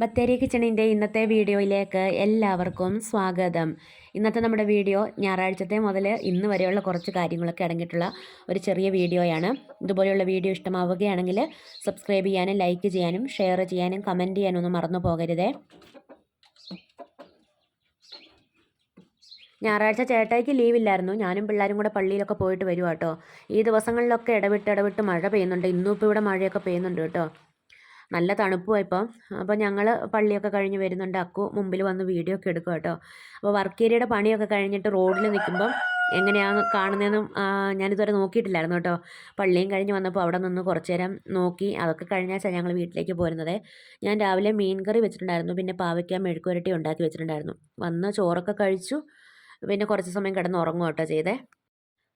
ബത്തേരി കിച്ചണിന്റെ ഇന്നത്തെ വീഡിയോയിലേക്ക് എല്ലാവർക്കും സ്വാഗതം. ഇന്നത്തെ നമ്മുടെ വീഡിയോ ഞായറാഴ്ചത്തെ മുതൽ ഇന്ന് വരെയുള്ള കുറച്ച് കാര്യങ്ങളൊക്കെ അടങ്ങിയിട്ടുള്ള ഒരു ചെറിയ വീഡിയോയാണ്. ഇതുപോലെയുള്ള വീഡിയോ ഇഷ്ടമാവുകയാണെങ്കിൽ സബ്സ്ക്രൈബ് ചെയ്യാനും ലൈക്ക് ചെയ്യാനും ഷെയർ ചെയ്യാനും കമന്റ് ചെയ്യാനും ഒന്നും മറന്നു പോകരുതേ. ഞായറാഴ്ച ചേട്ടായിക്ക് ലീവില്ലായിരുന്നു ഞാനും പിള്ളേരും കൂടെ പള്ളിയിലൊക്കെ പോയിട്ട് വരുവാട്ടോ ഈ ദിവസങ്ങളിലൊക്കെ ഇടവിട്ട് ഇടവിട്ട് മഴ പെയ്യുന്നുണ്ട്. ഇന്നും ഇപ്പോൾ ഇവിടെ മഴയൊക്കെ പെയ്യുന്നുണ്ട് കേട്ടോ. നല്ല തണുപ്പുമാണ് ഇപ്പം. അപ്പോൾ ഞങ്ങൾ പള്ളിയൊക്കെ കഴിഞ്ഞ് വരുന്നുണ്ട്. അക്കു മുമ്പിൽ വന്ന് വീഡിയോ ഒക്കെ എടുക്കും കേട്ടോ. അപ്പോൾ വർക്ക് ഏരിയയുടെ പണിയൊക്കെ കഴിഞ്ഞിട്ട് റോഡിൽ നിൽക്കുമ്പം എങ്ങനെയാണ് കാണുന്നതെന്നും ഞാനിതുവരെ നോക്കിയിട്ടില്ലായിരുന്നു കേട്ടോ. പള്ളിയും കഴിഞ്ഞ് വന്നപ്പോൾ അവിടെ നിന്ന് കുറച്ച് നേരം നോക്കി അതൊക്കെ കഴിഞ്ഞാച്ചാൽ ഞങ്ങൾ വീട്ടിലേക്ക് പോരുന്നത്. ഞാൻ രാവിലെ മീൻ കറി വെച്ചിട്ടുണ്ടായിരുന്നു. പിന്നെ പാവയ്ക്ക മെഴുക്കുരട്ടി ഉണ്ടാക്കി വെച്ചിട്ടുണ്ടായിരുന്നു. വന്ന് ചോറൊക്കെ കഴിച്ചു. പിന്നെ കുറച്ച് സമയം കിടന്ന് ഉറങ്ങും കേട്ടോ ചെയ്തേ.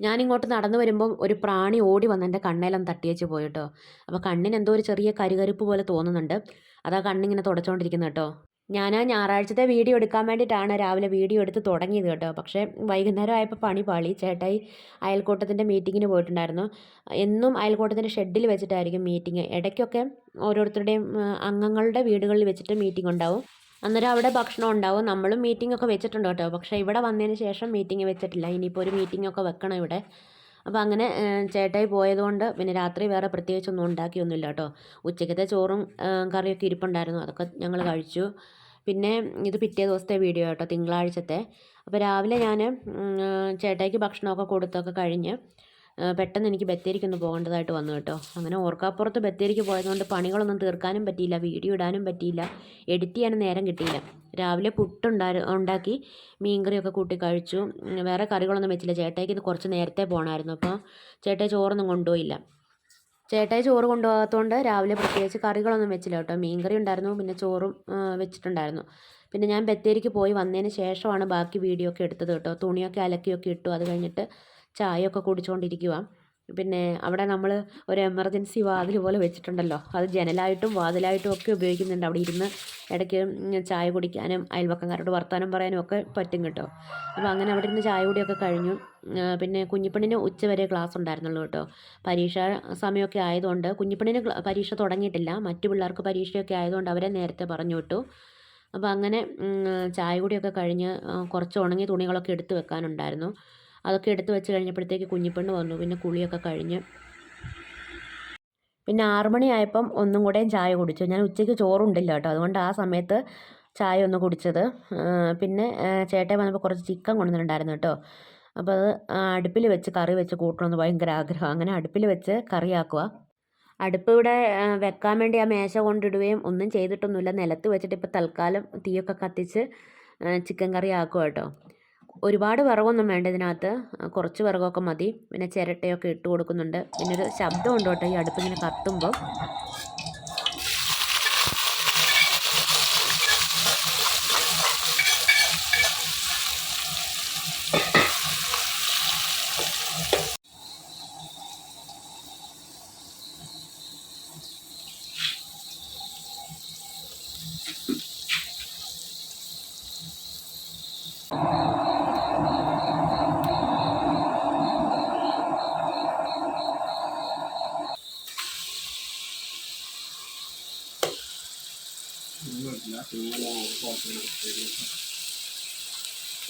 ഞാനിങ്ങോട്ട് നടന്നു വരുമ്പം ഒരു പ്രാണി ഓടി വന്ന് എന്റെ കണ്ണെല്ലാം തട്ടിയേച്ച് പോയി കേട്ടോ അപ്പോൾ കണ്ണിന് എന്തോ ഒരു ചെറിയ കരുകരുപ്പ് പോലെ തോന്നുന്നുണ്ട്. അതാ കണ്ണിങ്ങനെ തുടച്ചുകൊണ്ടിരിക്കുന്നത് കേട്ടോ. ഞാൻ ആ ഞായറാഴ്ചത്തെ വീഡിയോ എടുക്കാൻ വേണ്ടിയിട്ടാണ് രാവിലെ വീഡിയോ എടുത്ത് തുടങ്ങിയത് കേട്ടോ. പക്ഷേ വൈകുന്നേരം ആയപ്പോൾ പണി പാളി. ചേട്ടായി അയൽക്കൂട്ടത്തിന്റെ മീറ്റിങ്ങിന് പോയിട്ടുണ്ടായിരുന്നു. എന്നും അയൽക്കൂട്ടത്തിന്റെ ഷെഡിൽ വെച്ചിട്ടായിരിക്കും മീറ്റിംഗ് ഇടയ്ക്കൊക്കെ ഓരോരുത്തരുടെയും അംഗങ്ങളുടെ വീടുകളിൽ വെച്ചിട്ട് മീറ്റിംഗ് ഉണ്ടാവും അന്നേരം അവിടെ ഭക്ഷണം ഉണ്ടാവും. നമ്മളും മീറ്റിംഗ് ഒക്കെ വെച്ചിട്ടുണ്ട് കേട്ടോ. പക്ഷേ ഇവിടെ വന്നതിന് ശേഷം മീറ്റിംഗ് വെച്ചിട്ടില്ല. ഇനിയിപ്പോൾ ഒരു മീറ്റിംഗ് ഒക്കെ വെക്കണം ഇവിടെ. അപ്പോൾ അങ്ങനെ ചേട്ടായി പോയതുകൊണ്ട് പിന്നെ രാത്രി വേറെ പ്രത്യേകിച്ചൊന്നും ഉണ്ടാക്കിയൊന്നുമില്ല കേട്ടോ. ഉച്ചക്കത്തെ ചോറും കറിയൊക്കെ ഇരിപ്പുണ്ടായിരുന്നു. അതൊക്കെ ഞങ്ങൾ കഴിച്ചു. പിന്നെ ഇത് പിറ്റേ ദിവസത്തെ വീഡിയോ കേട്ടോ തിങ്കളാഴ്ചത്തെ. അപ്പോൾ രാവിലെ ഞാൻ ചേട്ടായിക്ക് ഭക്ഷണമൊക്കെ കൊടുത്തൊക്കെ കഴിഞ്ഞ് പെട്ടെന്ന് എനിക്ക് ബത്തേരിക്കൊന്ന് പോകേണ്ടതായിട്ട് വന്നു കേട്ടോ. അങ്ങനെ ഓർക്കാപ്പുറത്ത് ബത്തേരിക്ക് പോയതുകൊണ്ട് പണികളൊന്നും തീർക്കാനും പറ്റിയില്ല വീഡിയോ ഇടാനും പറ്റിയില്ല എഡിറ്റ് ചെയ്യാനും നേരം കിട്ടിയില്ല. രാവിലെ പുട്ടുണ്ടാ ഉണ്ടാക്കി മീൻകറിയൊക്കെ കൂട്ടി കഴിച്ചു. വേറെ കറികളൊന്നും വെച്ചില്ല. ചേട്ടായിക്ക് ഇത് കുറച്ച് നേരത്തെ പോകണമായിരുന്നു. അപ്പോൾ ചേട്ടായി ചോറൊന്നും കൊണ്ടുപോയില്ല. ചേട്ടായി ചോറ് കൊണ്ടുപോകാത്തതുകൊണ്ട് രാവിലെ പ്രത്യേകിച്ച് കറികളൊന്നും വെച്ചില്ല കേട്ടോ. മീൻകറി ഉണ്ടായിരുന്നു പിന്നെ ചോറും വെച്ചിട്ടുണ്ടായിരുന്നു. പിന്നെ ഞാൻ ബത്തേരിക്ക് പോയി വന്നതിന് ശേഷമാണ് ബാക്കി വീഡിയോ ഒക്കെ എടുത്തത് കേട്ടോ. തുണിയൊക്കെ അലക്കിയൊക്കെ ഇട്ടു. അത് കഴിഞ്ഞിട്ട് ചായയൊക്കെ കുടിച്ചുകൊണ്ടിരിക്കുക പിന്നെ അവിടെ നമ്മൾ ഒരു എമർജൻസി വാതിൽ പോലെ വെച്ചിട്ടുണ്ടല്ലോ. അത് ജനലായിട്ടും വാതിലായിട്ടും ഒക്കെ ഉപയോഗിക്കുന്നുണ്ട്. അവിടെ ഇരുന്ന് ഇടയ്ക്ക് ചായ കുടിക്കാനും അയൽവക്കക്കാരോട് വർത്തമാനം പറയാനും ഒക്കെ പറ്റും കേട്ടോ. അപ്പോൾ അങ്ങനെ അവിടെ ഇരുന്ന് ചായ കുടിയൊക്കെ കഴിഞ്ഞു. പിന്നെ കുഞ്ഞിപ്പെണ്ണിന് ഉച്ചവരെ ക്ലാസ് ഉണ്ടായിരുന്നുള്ളൂ കേട്ടോ. പരീക്ഷ സമയമൊക്കെ ആയതുകൊണ്ട് കുഞ്ഞിപ്പെണ്ണിന് പരീക്ഷ തുടങ്ങിയിട്ടില്ല. മറ്റു പിള്ളേർക്ക് പരീക്ഷയൊക്കെ ആയതുകൊണ്ട് അവരെ നേരത്തെ പറഞ്ഞു വിട്ടു. അപ്പോൾ അങ്ങനെ ചായ കുടിയൊക്കെ കഴിഞ്ഞ് കുറച്ച് ഉണങ്ങിയ തുണികളൊക്കെ എടുത്ത് വെക്കാനുണ്ടായിരുന്നു. അതൊക്കെ എടുത്തു വെച്ച് കഴിഞ്ഞപ്പോഴത്തേക്ക് കുഞ്ഞിപ്പെണ്ണ് വന്നു. പിന്നെ കുളിയൊക്കെ കഴിഞ്ഞ്. പിന്നെ ആറുമണിയായപ്പം ഒന്നും കൂടെയും ചായ കുടിച്ചു. ഞാൻ ഉച്ചയ്ക്ക് ചോറുണ്ടില്ല കേട്ടോ. അതുകൊണ്ട് ആ സമയത്ത് ചായ ഒന്ന് കുടിച്ചത്. പിന്നെ ചേട്ടൻ വന്നപ്പോൾ കുറച്ച് ചിക്കൻ കൊണ്ടുവന്നിട്ടുണ്ടായിരുന്നു കേട്ടോ. അപ്പോൾ അത് അടുപ്പിൽ വെച്ച് കറി വെച്ച് കൂട്ടണമെന്ന് ഭയങ്കര ആഗ്രഹം. അങ്ങനെ അടുപ്പിൽ വെച്ച് കറിയാക്കുക അടുപ്പ് ഇവിടെ വെക്കാൻ വേണ്ടി ആ മേശ കൊണ്ടിടുകയും ഒന്നും ചെയ്തിട്ടൊന്നുമില്ല. നിലത്ത് വെച്ചിട്ട് ഇപ്പോൾ തൽക്കാലം തീയൊക്കെ കത്തിച്ച് ചിക്കൻ കറി ആക്കുക കേട്ടോ. ഒരുപാട് വിറകൊന്നും വേണ്ട ഇതിനകത്ത്. കുറച്ച് വിറകൊക്കെ മതി. പിന്നെ ചിരട്ടയൊക്കെ ഇട്ട് കൊടുക്കുന്നുണ്ട്. പിന്നെ ഒരു ശബ്ദം ഉണ്ട് കേട്ടോ ഈ അടുപ്പിങ്ങനെ കത്തുമ്പോൾ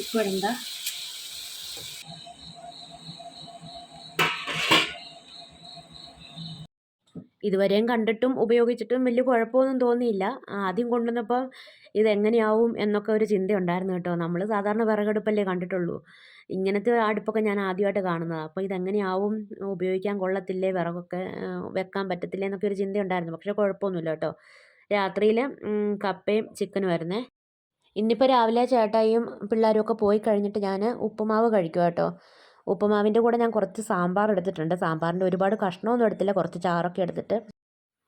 ഇപ്പോഴെന്താ? ഇതുവരെയും കണ്ടിട്ടും ഉപയോഗിച്ചിട്ടും വലിയ കുഴപ്പമൊന്നും തോന്നിയില്ല. ആദ്യം കൊണ്ടുവന്നപ്പോൾ ഇതെങ്ങനെയാവും എന്നൊക്കെ ഒരു ചിന്ത ഉണ്ടായിരുന്നു കേട്ടോ. നമ്മൾ സാധാരണ വിറകടുപ്പല്ലേ കണ്ടിട്ടുള്ളൂ. ഇങ്ങനത്തെ അടുപ്പൊക്കെ ഞാൻ ആദ്യമായിട്ട് കാണുന്നത്. അപ്പോൾ ഇതെങ്ങനെയാവും? ഉപയോഗിക്കാൻ കൊള്ളത്തില്ലേ? വിറകൊക്കെ വെക്കാൻ പറ്റത്തില്ലേ എന്നൊക്കെ ഒരു ചിന്തയുണ്ടായിരുന്നു. പക്ഷേ കുഴപ്പമൊന്നുമില്ല കേട്ടോ. രാത്രിയിൽ കപ്പയും ചിക്കനും ആയിരുന്നേ. ഇന്നിപ്പോൾ രാവിലെ ചേട്ടായിയും പിള്ളേരും ഒക്കെ പോയി കഴിഞ്ഞിട്ട് ഞാൻ ഉപ്പുമാവ് കഴിക്കുക കേട്ടോ. ഉപ്പുമാവിന്റെ കൂടെ ഞാൻ കുറച്ച് സാമ്പാർ എടുത്തിട്ടുണ്ട്. സാമ്പാറിന്റെ ഒരുപാട് കഷ്ണമൊന്നും എടുത്തില്ല. കുറച്ച് ചാറൊക്കെ എടുത്തിട്ട്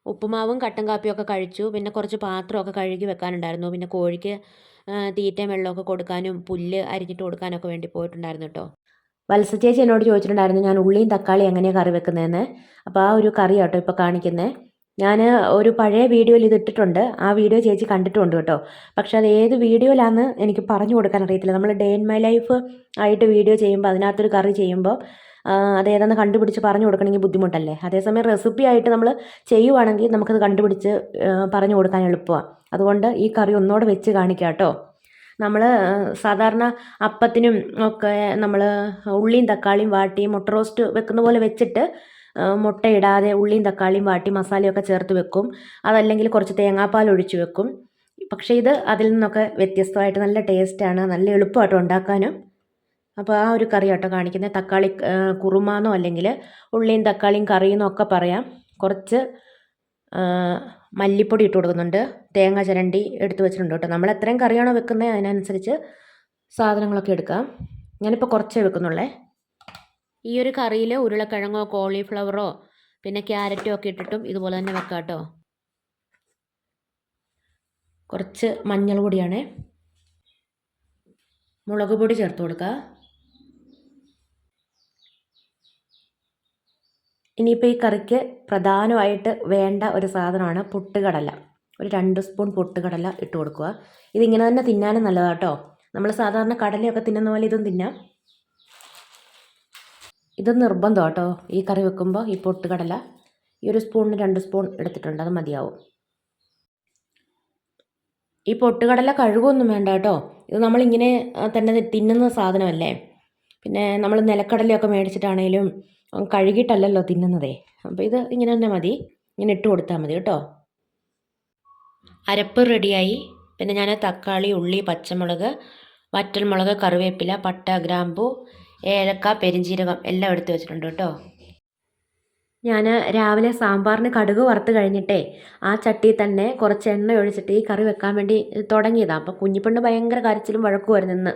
ഉപ്പുമാവും കട്ടൻ കാപ്പിയും ഒക്കെ കഴിച്ചു. പിന്നെ കുറച്ച് പാത്രമൊക്കെ കഴുകി വെക്കാനുണ്ടായിരുന്നു. പിന്നെ കോഴിക്ക് തീറ്റയും വെള്ളമൊക്കെ കൊടുക്കാനും പുല്ല് അരിഞ്ഞിട്ട് കൊടുക്കാനൊക്കെ വേണ്ടി പോയിട്ടുണ്ടായിരുന്നു കേട്ടോ. വത്സ ചേച്ചി എന്നോട് ചോദിച്ചിട്ടുണ്ടായിരുന്നു ഞാൻ ഉള്ളിയും തക്കാളിയും എങ്ങനെയാണ് കറി വെക്കുന്നതെന്ന് അപ്പോൾ ആ ഒരു കറി കേട്ടോ ഇപ്പോൾ കാണിക്കുന്നത് ഞാൻ ഒരു പഴയ വീഡിയോയിൽ ഇത് ഇട്ടിട്ടുണ്ട്. ആ വീഡിയോ ചേച്ചി കണ്ടിട്ടുണ്ട് കേട്ടോ. പക്ഷെ അത് ഏത് വീഡിയോയിലാണെന്ന് എനിക്ക് പറഞ്ഞു കൊടുക്കാൻ അറിയത്തില്ല. നമ്മൾ ഡേ ഇൻ മൈ ലൈഫ് ആയിട്ട് വീഡിയോ ചെയ്യുമ്പോൾ അതിനകത്തൊരു കറി ചെയ്യുമ്പോൾ അതേതെന്ന് കണ്ടുപിടിച്ച് പറഞ്ഞു കൊടുക്കണമെങ്കിൽ ബുദ്ധിമുട്ടല്ലേ? അതേസമയം റെസിപ്പി ആയിട്ട് നമ്മൾ ചെയ്യുവാണെങ്കിൽ നമുക്കത് കണ്ടുപിടിച്ച് പറഞ്ഞു കൊടുക്കാൻ എളുപ്പമാണ് അതുകൊണ്ട് ഈ കറി ഒന്നുകൂടെ വെച്ച് കാണിക്കാം കേട്ടോ. നമ്മൾ സാധാരണ അപ്പത്തിനും ഒക്കെ നമ്മൾ ഉള്ളിയും തക്കാളിയും വാട്ടി മുട്ട റോസ്റ്റ് വെക്കുന്ന പോലെ വെച്ചിട്ട് മുട്ട ഇടാതെ ഉള്ളിയും തക്കാളിയും വാട്ടി മസാലയൊക്കെ ചേർത്ത് വെക്കും. അതല്ലെങ്കിൽ കുറച്ച് തേങ്ങാപ്പാൽ ഒഴിച്ച് വെക്കും. പക്ഷേ ഇത് അതിൽ നിന്നൊക്കെ വ്യത്യസ്തമായിട്ട് നല്ല ടേസ്റ്റാണ് നല്ല എളുപ്പമായിട്ട് ഉണ്ടാക്കാനും. അപ്പോൾ ആ ഒരു കറി കേട്ടോ കാണിക്കുന്നത്. തക്കാളി കുറുമാന്നോ അല്ലെങ്കിൽ ഉള്ളിയും തക്കാളിയും കറിയെന്നോ ഒക്കെ പറയാം. കുറച്ച് മല്ലിപ്പൊടി ഇട്ട് കൊടുക്കുന്നുണ്ട്. തേങ്ങ ചിരണ്ടി എടുത്ത് വെച്ചിട്ടുണ്ട് കേട്ടോ. നമ്മൾ എത്രയും കറിയാണോ വെക്കുന്നത് അതിനനുസരിച്ച് സാധനങ്ങളൊക്കെ എടുക്കാം. ഞാനിപ്പോൾ കുറച്ചേ വെക്കുന്നുള്ളേ. ഈ ഒരു കറിയിൽ ഉരുളക്കിഴങ്ങോ കോളിഫ്ലവറോ പിന്നെ ക്യാരറ്റോ ഒക്കെ ഇട്ടിട്ടും ഇതുപോലെ തന്നെ വെക്കാം കേട്ടോ. കുറച്ച് മഞ്ഞൾ പൊടിയാണേ. മുളക് പൊടി ചേർത്ത് കൊടുക്കുക ഇനിയിപ്പോൾ ഈ കറിക്ക് പ്രധാനമായിട്ട് വേണ്ട ഒരു സാധനമാണ് പൊട്ടുകടല. ഒരു രണ്ട് സ്പൂൺ പൊട്ടുകടല ഇട്ട് കൊടുക്കുക. ഇതിങ്ങനെ തന്നെ തിന്നാനും നല്ലതാട്ടോ നമ്മൾ സാധാരണ കടലയൊക്കെ തിന്നുന്ന പോലെ ഇതും തിന്നാം. ഇത് നിർബന്ധം കേട്ടോ ഈ കറി വെക്കുമ്പോൾ ഈ പൊട്ടുകടല ഈ ഒരു സ്പൂണിന് രണ്ട് സ്പൂൺ എടുത്തിട്ടുണ്ട് അത് മതിയാവും. ഈ പൊട്ടുകടല കഴുകൊന്നും വേണ്ട കേട്ടോ. ഇത് നമ്മളിങ്ങനെ തന്നെ തിന്നുന്ന സാധനമല്ലേ? പിന്നെ നമ്മൾ നിലക്കടലയൊക്കെ മേടിച്ചിട്ടാണേലും കഴുകിയിട്ടല്ലല്ലോ തിന്നുന്നതേ. അപ്പോൾ ഇത് ഇങ്ങനെ തന്നെ മതി. ഇങ്ങനെ ഇട്ട് കൊടുത്താൽ മതി കേട്ടോ. അരപ്പ് റെഡിയായി. പിന്നെ ഞാൻ തക്കാളി ഉള്ളി പച്ചമുളക് വറ്റൽമുളക് കറിവേപ്പില പട്ട ഗ്രാമ്പു ഏലക്ക പെരിഞ്ചീരകം എല്ലാം എടുത്ത് വെച്ചിട്ടുണ്ട് കേട്ടോ. ഞാൻ രാവിലെ സാമ്പാറിന് കടുക് വറുത്ത് കഴിഞ്ഞിട്ടേ ആ ചട്ടിയിൽ തന്നെ കുറച്ച് എണ്ണ ഒഴിച്ചിട്ട് ഈ കറി വെക്കാൻ വേണ്ടി തുടങ്ങിയതാണ് അപ്പോൾ കുഞ്ഞിപ്പെണ്ണ് ഭയങ്കര കരച്ചിലും വഴക്കുമായിരുന്നു ഇന്ന്.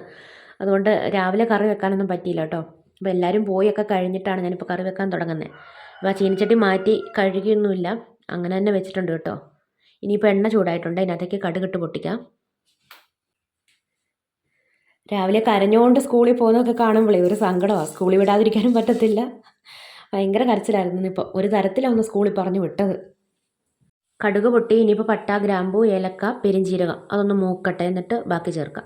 അതുകൊണ്ട് രാവിലെ കറി വെക്കാനൊന്നും പറ്റിയില്ല കേട്ടോ. അപ്പോൾ എല്ലാവരും പോയൊക്കെ കഴിഞ്ഞിട്ടാണ് ഞാനിപ്പോൾ കറി വെക്കാൻ തുടങ്ങുന്നത് അപ്പോൾ ആ ചീനിച്ചട്ടി മാറ്റി കഴുകിയൊന്നുമില്ല. അങ്ങനെ തന്നെ വെച്ചിട്ടുണ്ട് കേട്ടോ. ഇനിയിപ്പോൾ എണ്ണ ചൂടായിട്ടുണ്ട്. അതിനകത്തേക്ക് കടുകിട്ട് പൊട്ടിക്കാം. രാവിലെ കരഞ്ഞുകൊണ്ട് സ്കൂളിൽ പോകുന്നതൊക്കെ കാണുമ്പോഴേ ഒരു സങ്കടമാണ് സ്കൂളിൽ വിടാതിരിക്കാനും പറ്റത്തില്ല. ഭയങ്കര കരച്ചിലായിരുന്നു ഇപ്പോൾ ഒരു തരത്തിലാണ് സ്കൂളിൽ പറഞ്ഞു വിട്ടത്. കടുക് പൊട്ടി ഇനിയിപ്പോൾ പട്ട ഗ്രാമ്പു ഏലക്ക പെരിഞ്ചീരകം. അതൊന്ന് മൂക്കട്ടെ എന്നിട്ട് ബാക്കി ചേർക്കാം.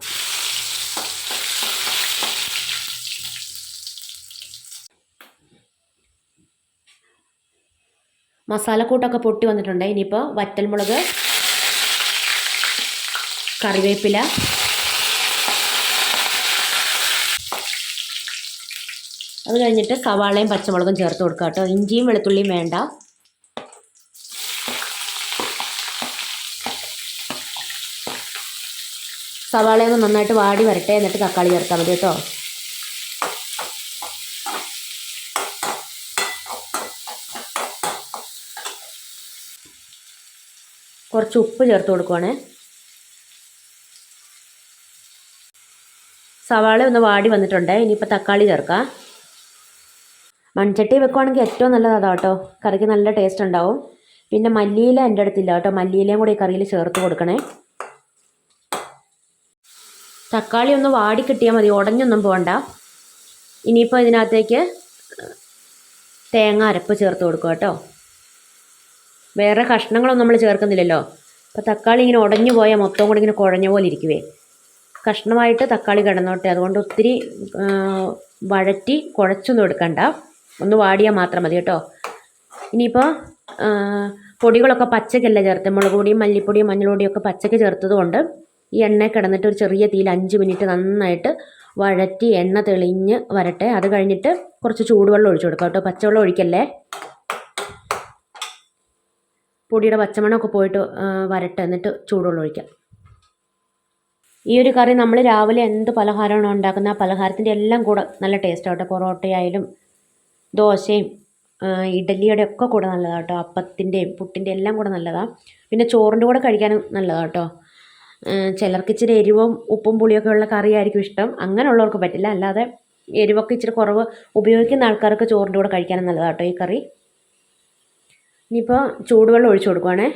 മസാലക്കൂട്ടൊക്കെ പൊട്ടി വന്നിട്ടുണ്ട്. ഇനിയിപ്പോൾ വറ്റൽമുളക് കറിവേപ്പില അത് കഴിഞ്ഞിട്ട് സവാളയും പച്ചമുളകും ചേർത്ത് കൊടുക്കുക കേട്ടോ. ഇഞ്ചിയും വെളുത്തുള്ളിയും വേണ്ട. സവാളയൊന്ന് നന്നായിട്ട് വാടി വരട്ടെ എന്നിട്ട് തക്കാളി ചേർത്താൽ മതി കേട്ടോ. കുറച്ച് ഉപ്പ് ചേർത്ത് കൊടുക്കുവാണേ. സവാള ഒന്ന് വാടി വന്നിട്ടുണ്ട്. ഇനിയിപ്പോൾ തക്കാളി ചേർക്കാം. മൺചട്ടി വെക്കുവാണെങ്കിൽ ഏറ്റവും നല്ലത് അതാ കേട്ടോ. കറിക്ക് നല്ല ടേസ്റ്റ് ഉണ്ടാവും. പിന്നെ മല്ലിയില എന്റെ അടുത്തില്ല കേട്ടോ. മല്ലിയിലയും കൂടി കറിയിൽ ചേർത്ത് കൊടുക്കണേ. തക്കാളി ഒന്ന് വാടി കിട്ടിയാൽ മതി. ഉടഞ്ഞൊന്നും പോകണ്ട ഇനിയിപ്പോൾ ഇതിനകത്തേക്ക് തേങ്ങ അരപ്പ് ചേർത്ത് കൊടുക്കുക കേട്ടോ. വേറെ കഷ്ണങ്ങളൊന്നും നമ്മൾ ചേർക്കുന്നില്ലല്ലോ. അപ്പോൾ തക്കാളി ഇങ്ങനെ ഉടഞ്ഞു പോയാൽ മൊത്തം കൂടി ഇങ്ങനെ കുഴഞ്ഞ പോലെ ഇരിക്കുവേ. കഷ്ണമായിട്ട് തക്കാളി കിടന്നോട്ടെ. അതുകൊണ്ട് ഒത്തിരി വഴറ്റി കുഴച്ചൊന്നും എടുക്കണ്ട. ഒന്ന് വാടിയാൽ മാത്രം മതി കേട്ടോ. ഇനിയിപ്പോൾ പൊടികളൊക്കെ പച്ചക്കല്ല ചേർത്ത്? മുളക് പൊടിയും മല്ലിപ്പൊടിയും മഞ്ഞൾപ്പൊടിയും ഒക്കെ പച്ചക്ക് ചേർത്തത് കൊണ്ട് ഈ എണ്ണ കിടന്നിട്ട് ഒരു ചെറിയ തീയിൽ അഞ്ച് മിനിറ്റ് നന്നായിട്ട് വഴറ്റി എണ്ണ തെളിഞ്ഞ് വരട്ടെ. അത് കഴിഞ്ഞിട്ട് കുറച്ച് ചൂടുവെള്ളം ഒഴിച്ചു കൊടുക്കാം കേട്ടോ. പച്ചവെള്ളം ഒഴിക്കല്ലേ? പൊടിയുടെ പച്ചമണമൊക്കെ പോയിട്ട് വരട്ടെ. എന്നിട്ട് ചൂടുവെള്ളം ഒഴിക്കാം. ഈ ഒരു കറി നമ്മൾ രാവിലെ എന്ത് പലഹാരമാണോ ഉണ്ടാക്കുന്നത് ആ പലഹാരത്തിന്റെ എല്ലാം കൂടെ നല്ല ടേസ്റ്റ് ആവട്ടെ പൊറോട്ടയായാലും ദോശയും ഇഡലിയുടെ ഒക്കെ കൂടെ നല്ലതാണ് കേട്ടോ. അപ്പത്തിന്റെയും പുട്ടിന്റെ എല്ലാം കൂടെ നല്ലതാണ് പിന്നെ ചോറിന്റെ കൂടെ കഴിക്കാനും നല്ലതാണ് കേട്ടോ. ചിലർക്ക് ഇച്ചിരി എരിവും ഉപ്പും പുളിയൊക്കെ ഉള്ള കറിയായിരിക്കും ഇഷ്ടം. അങ്ങനെയുള്ളവർക്ക് പറ്റില്ല. അല്ലാതെ എരിവൊക്കെ ഇച്ചിരി കുറവ് ഉപയോഗിക്കുന്ന ആൾക്കാർക്ക് ചോറിന്റെ കൂടെ കഴിക്കാനും നല്ലതാണ് കേട്ടോ ഈ കറി. ഇനിയിപ്പോൾ ചൂടുവെള്ളം ഒഴിച്ചു കൊടുക്കുവാണേ.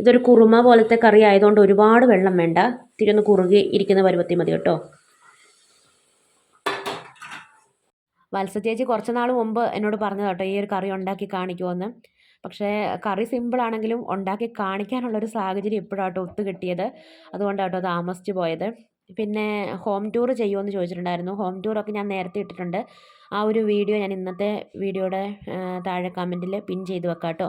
ഇതൊരു കുറുമ പോലത്തെ കറി ആയതുകൊണ്ട് ഒരുപാട് വെള്ളം വേണ്ട. തിരിയൊന്ന് കുറുകി ഇരിക്കുന്ന പരുവത്തി മതി കേട്ടോ. വത്സ ചേച്ചി കുറച്ച് നാൾ മുമ്പ് എന്നോട് പറഞ്ഞത് കേട്ടോ ഈ ഒരു കറി ഉണ്ടാക്കി കാണിക്കുമെന്ന് പക്ഷേ കറി സിമ്പിളാണെങ്കിലും ഉണ്ടാക്കി കാണിക്കാനുള്ളൊരു സാഹചര്യം ഇപ്പോഴാട്ടോ ഒത്തു കിട്ടിയത്. അതുകൊണ്ടാട്ടോ താമസിച്ച് പോയത്. പിന്നെ ഹോം ടൂർ ചെയ്യുമോ എന്ന് ചോദിച്ചിട്ടുണ്ടായിരുന്നു ഹോം ടൂറൊക്കെ ഞാൻ നേരത്തെ ഇട്ടിട്ടുണ്ട്. ആ ഒരു വീഡിയോ ഞാൻ ഇന്നത്തെ വീഡിയോയുടെ താഴെ കമന്റിൽ പിൻ ചെയ്ത് വെക്കാം കേട്ടോ